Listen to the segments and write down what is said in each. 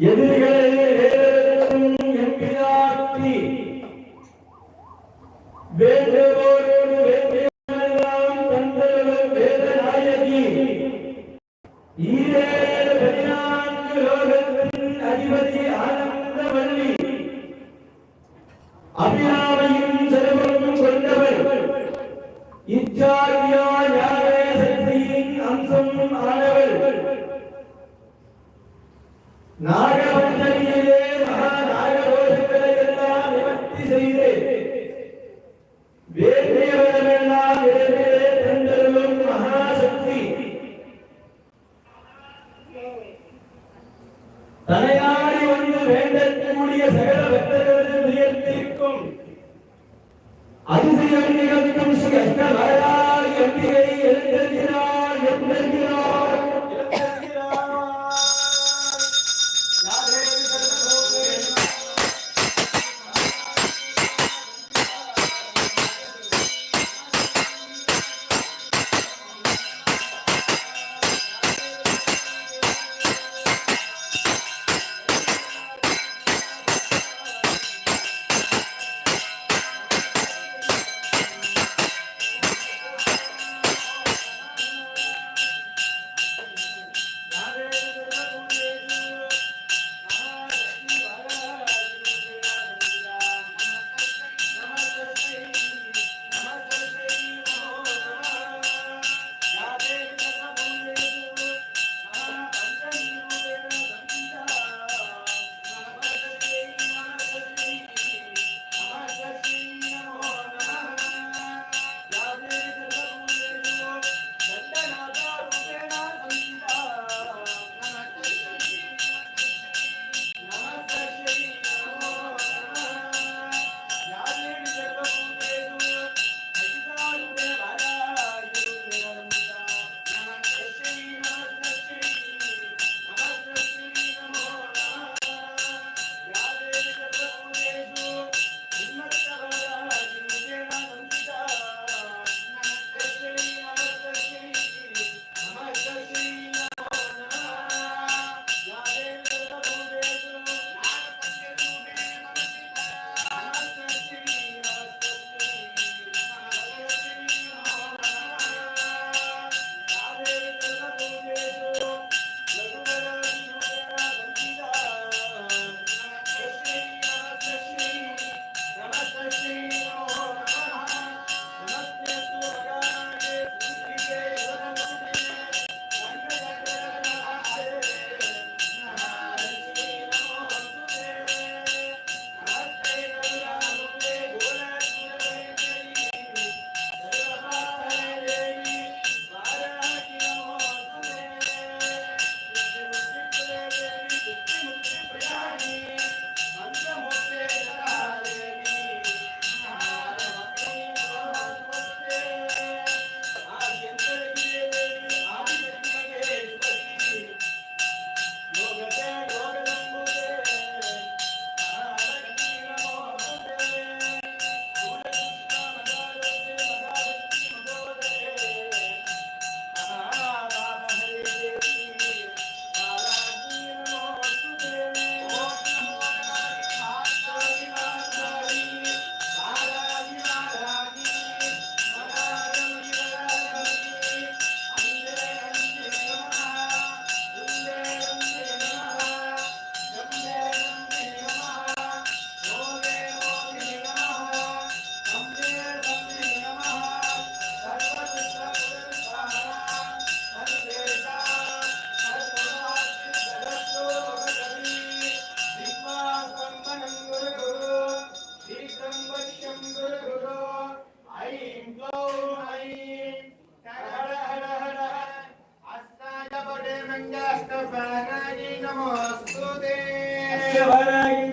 எதிரிகளே நாகபஞ்சனியிலே மகா நாகதோஷங்களை எல்லாம் நிவர்த்தி செய்து வேண்டியவரெல்லாம் இரவிலே தந்தருளும் மகாசக்தி. தலையாடி வந்து வேண்டக்கூடிய சகல பக்தர்களது உயர்த்திருக்கும் அதிசயம் நிகழ்த்தும் ஸ்ரீ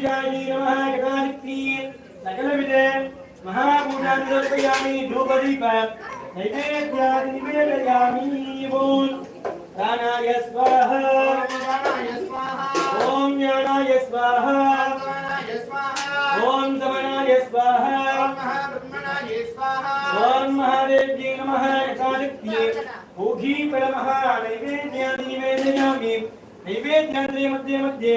बीजानी नमः गणानित्ये सकलविदे महाभूतानिर्वयामि धूपदीप नैवेद्यादि निवेदयामि बोल। दानाय स्वाहा। ॐ ज्ञानाय स्वाहा। ॐ समनाय स्वाहा। ॐ महादेव्ये नमः गणानित्ये ओघी परमः नैवेद्यादि निवेदयामि। नैवेद्यान्ते मध्ये मध्ये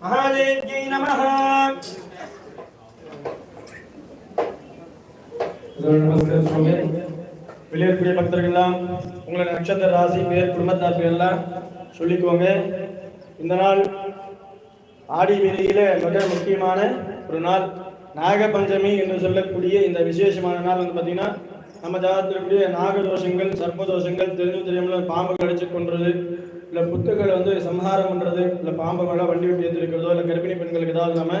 மகாதேவியை நம வெளியேறக்கூடிய பக்தர்கள்லாம் உங்களோட நட்சத்திர ராசி பேர் குடும்பத்தார் எல்லாம் சொல்லிக்கோங்க. இந்த நாள் ஆடி வெளியில மிக முக்கியமான ஒரு நாள். நாகபஞ்சமி என்று சொல்லக்கூடிய இந்த விசேஷமான நாள் வந்து பார்த்தீங்கன்னா நம்ம ஜாதகத்திற்குரிய நாகதோஷங்கள் சர்ப்பதோஷங்கள் தெரிஞ்சு தெரியாமல் பாம்பு கடிச்சு கொன்றது இல்லை புத்துக்களை வந்து சம்ஹாரம் பண்ணுறது இல்லை பாம்பு மேலே வண்டி வண்டி ஏற்றிருக்கிறதோ இல்லை கர்ப்பிணி பெண்களுக்கு ஏதாவது நம்ம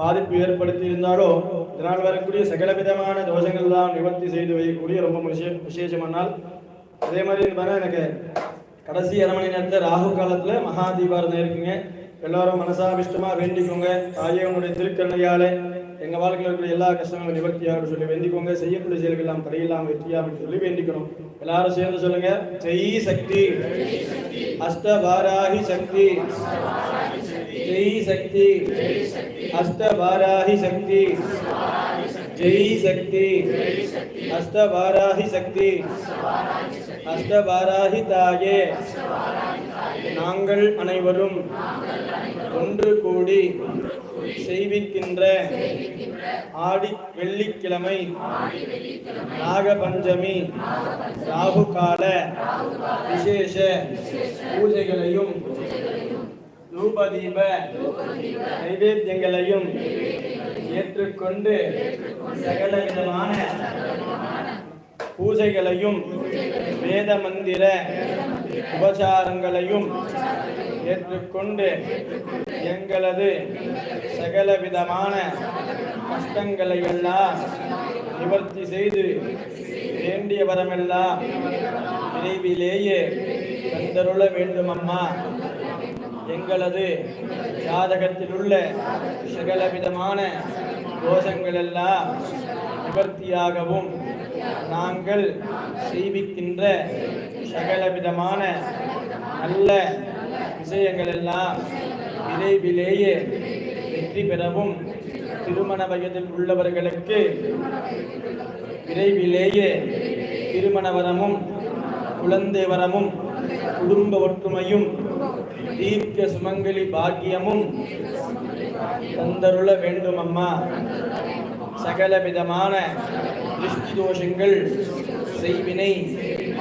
பாதிப்பு ஏற்படுத்தி இருந்தாலோ இதனால் வரக்கூடிய சகல விதமான தோஷங்கள்லாம் நிவர்த்தி செய்து வைக்கக்கூடிய ரொம்ப விசே விசேஷமானால். அதே மாதிரி இது எனக்கு கடைசி அரை மணி நேரத்தில் ராகு காலத்தில் மகா தீபாரதம் இருக்குங்க. எல்லாரும் மனசாபிஷ்டமாக வேண்டிக்கோங்க. தாயே உங்களுடைய திருக்கண்ணையால் எங்கள் வாழ்க்கையில் இருக்கிற எல்லா கஷ்டங்களும் நிவர்த்தியாக சொல்லி வேண்டிக்கோங்க. செய்யக்கூடிய செயல்கள் எல்லாம் தடையில்லாம அப்படின்னு சொல்லி வேண்டிக்கணும். எல்லாரும் சேர்ந்து சொல்லுங்க ஜெய் சக்தி. அஷ்டபாராகி சக்தி. ஜெய் சக்தி. அஷ்டபாராகி சக்தி. ஜெய் சக்தி. அஷ்டபாராகி சக்தி. அஷ்டபாராகி தாயே. நாங்கள் அனைவரும் ஒன்று கூடி செய்விக்கின்ற ஆடி வெள்ளிக்கிழமை நாகபஞ்சமி ராகு கால விசேஷ பூஜைகளையும் தூபதீப நைவேத்தியங்களையும் ஏற்றுக்கொண்டு சகல விதமான பூஜைகளையும் வேத மந்திர உபசாரங்களையும் ஏற்றுக்கொண்டு எங்களது சகல விதமான கஷ்டங்களை எல்லாம் நிவர்த்தி செய்து வேண்டிய வரமெல்லாம் விரைவிலேயே தந்தருள வேண்டும் அம்மா எங்களது ஜாதகத்தில் உள்ள சகல விதமான தோஷங்கள் எல்லாம் நிவர்த்தியாகவும் நாங்கள் செய்விக்கின்ற சகல விதமான நல்ல விஷயங்கள் எல்லாம் விரைவிலேயே வெற்றி பெறவும் திருமண வயதில் உள்ளவர்களுக்கு விரைவிலேயே திருமண வரமும் குழந்தை வரமும் குடும்ப ஒற்றுமையும் தீர்க்க சுமங்கலி பாக்கியமும் தந்தருள வேண்டும் அம்மா சகல விதமான திருஷ்டி தோஷங்கள் செய்வினை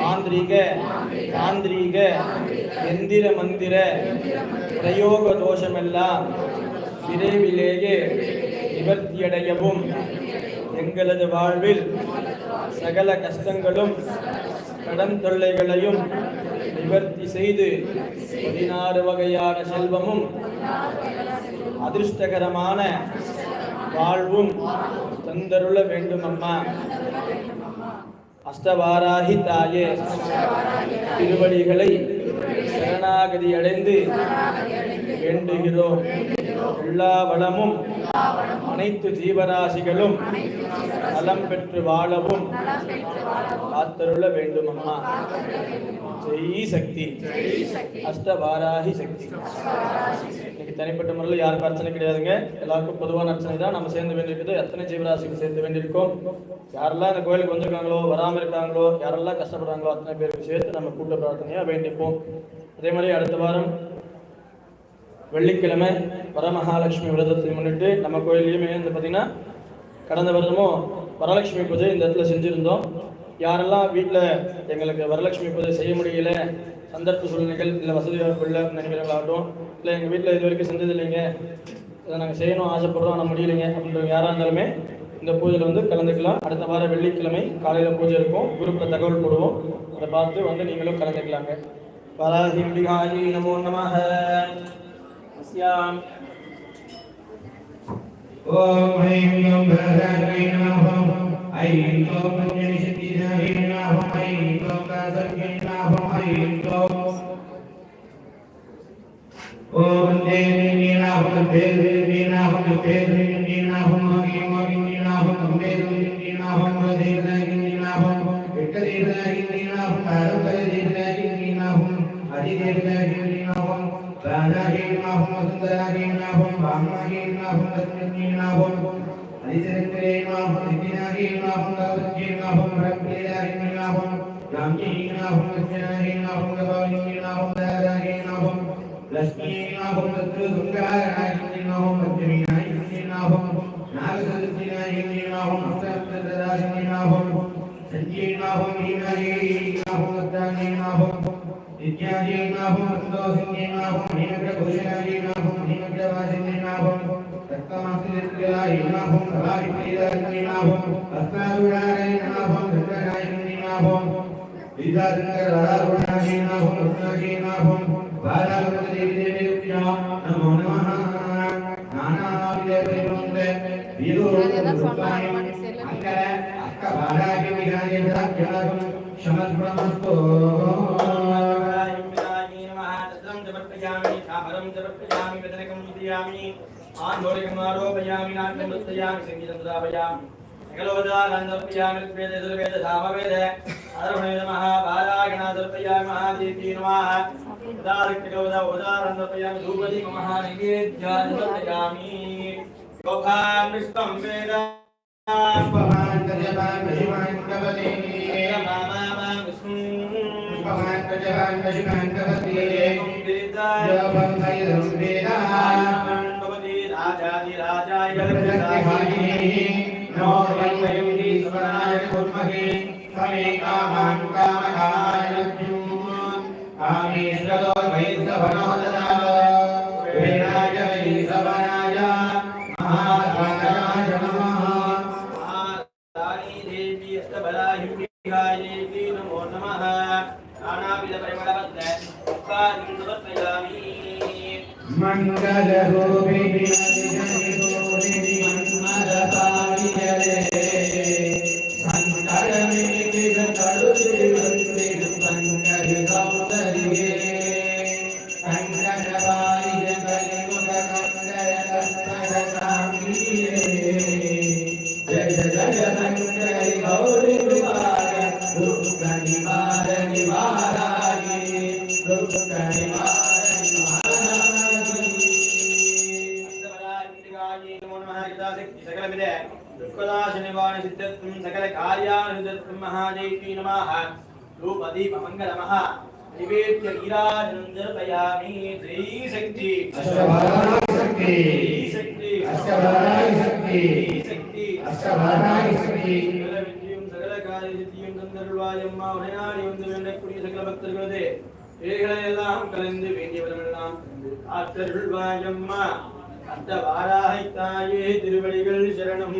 ஆந்திரிக தாந்திரீக எந்திர மந்திர பிரயோக தோஷமெல்லாம் விரைவிலேயே நிவர்த்தியடையவும் எங்களது வாழ்வில் சகல கஷ்டங்களும் கடன் தொல்லைகளையும் நிவர்த்தி செய்து பதினாறு வகையான செல்வமும் அதிர்ஷ்டகரமான வாழ்வும் தந்தருள வேண்டும் அம்மா அஷ்டவாராகி தாயே திருவடிகளை சரணாகதி அடைந்து வேண்டுகிறோம். எல்லா வளமும் அனைத்து ஜீவராசிகளும் நலம் பெற்று வாழவும் காத்தருள வேண்டும் அம்மா ஜெய் சக்தி. அஷ்டவாராகி சக்தி. இன்னைக்கு தனிப்பட்ட முறையில் யாருக்கும் அர்ச்சனை கிடையாதுங்க. எல்லாருக்கும் பொதுவான அர்ச்சனை தான். நம்ம சேர்ந்து வேண்டியிருக்குது எத்தனை ஜீவராசிகள் சேர்ந்து வேண்டியிருக்கோம்? யாரெல்லாம் இந்த கோயிலுக்கு வந்திருக்காங்களோ வராமல் இருக்காங்களோ யாரெல்லாம் கஷ்டப்படுறாங்களோ அத்தனை பேருக்கு சேர்த்து நம்ம கூட்ட பிரார்த்தனையாக வேண்டிப்போம். அதே மாதிரி அடுத்த வாரம் வெள்ளிக்கிழமை வரமகாலட்சுமி விரதத்தை முன்னிட்டு நம்ம கோயில்லையுமே வந்து பார்த்திங்கன்னா கடந்த வருடமும் வரலட்சுமி பூஜை இந்த இடத்துல செஞ்சுருந்தோம். யாரெல்லாம் வீட்டில் எங்களுக்கு வரலட்சுமி பூஜை செய்ய முடியல சந்தர்ப்ப சூழ்நிலைகள் இல்லை வசதி வாய்ப்பு நினைக்கிறவங்களாகட்டும் இல்லை எங்கள் வீட்டில் இது வரைக்கும் செஞ்சது இல்லைங்க இதை நாங்கள் செய்யணும் ஆசைப்படுறோம் ஆனால் முடியலைங்க அப்படின்றவங்க யாராக இருந்தாலுமே இந்த பூஜையில் வந்து கலந்துக்கலாம். அடுத்த வாரம் வெள்ளிக்கிழமை காலையில் பூஜை இருக்கும். குரூப்பில் தகவல் போடுவோம். அதை பார்த்து வந்து நீங்களும் கலந்துக்கலாங்க. പരാധിംബികായി നമോ നമ അസ്യാം ഓം ഹൈം ഓം ഭഗവതി നമഃ ഹൈം ഓം പഞ്ജനിശതി ദേവി നമഃ ഹൈം ഓം കാസർഗി നമഃ ഹൈം ഓം ഓം ദേവി നമഃ ദേവി നമഃ ദേവി നമഃ ഹൈം ഓം ദേവീനാഭം പ്രാണാഹീനാഭം വസുന്ധരാഹീനാഭം വാമനാഹീനാഭം പത്മീനാഭം അതിശരങ്കരേനാഭം നിത്യനാഹീനാഭം ദാപത്യനാഭം പ്രപ്രിയനാഹീനാഭം രാംജീനാഭം ലക്ഷ്മണാഹീനാഭം ഗവാഹീനാഭം ദാരാഹീനാഭം ലക്ഷ്മീനാഭം തത്വസുന്ദരാഹീനാഭം ലക്ഷ്മീനാഹീനാഭം നാഗസദൃശ്യനാഹീനാഭം അസ്തപ്തദാഹീനാഭം സഞ്ജീനാഭം ഹീനാഹീനാഭം ദത്താഹീനാഭം विद्यादीनाभं सन्तोषिन्येनाभं हीनग्रभूषणादीनाभं हीनग्रवासिन्येनाभं रक्तमासिनित्यलायिनाभं कलाविपरीदायिन्येनाभं हस्तारुणारायणाभं हृदयनायिन्येनाभं विद्यादङ्गरारुणादीनाभं रत्नादीनाभं बालाभगवतीदेवेभ्यः नमो नमः नानाविधपरिमन्त्रे वीरोरूपायं अङ्कर अक्कबालाकविहार्यदाख्याकं शमद्ब्रह्मस्तो आवाहयामि आन्दोलिकमारोपयामि नाट्यमृत्तयामि सङ्गीतमुदापयामि सकलोपदानन्दर्पयामि ऋग्वेदे यजुर्वेदे सामवेदे अधर्वणेन महाबालागणादर्पयामि महादीप्ति नमः उदारिक्तकौदा उदारन्दर्पयामि धूपदीप महानिवेद्यादर्पयामि योगां विश्वं वेद पवान् कजपान् महिमान् प्रवते मामा माँ विष्णुं पवान् कजपान् महिमान् प्रवते योगं वेद योगं वैदं नो वयमीश्वराय कुर्महे समे कामान् कामकाय कामेश्वरो वैष्णवनो ददाव वेणाय वैष्णवाय महाराजाय नमः। महादानी देवी अस्तबलायुगायेति नमो नमः नानाविध परिमलवद् उपानिन्दवत् नयामि मङ्गलरूप ரூபதி மங்களமக நிவேத்திய நீராஜனஞ்சலபயாமி ஜெய் சக்தி. அஷ்டவாராய் சக்தி சக்தி. அஷ்டவாராய் சக்தி சக்தி. அஷ்டவாராய் சக்தி சகல வெற்றியும் சகல காரிய சித்தியும் தந்தருள்வாய் அம்மா உடனாடி வந்து கலந்து வேண்டியவர்களெல்லாம் ஆற்றருள்வாய் அம்மா அந்த வாராகி திருவடிகள் சரணம்.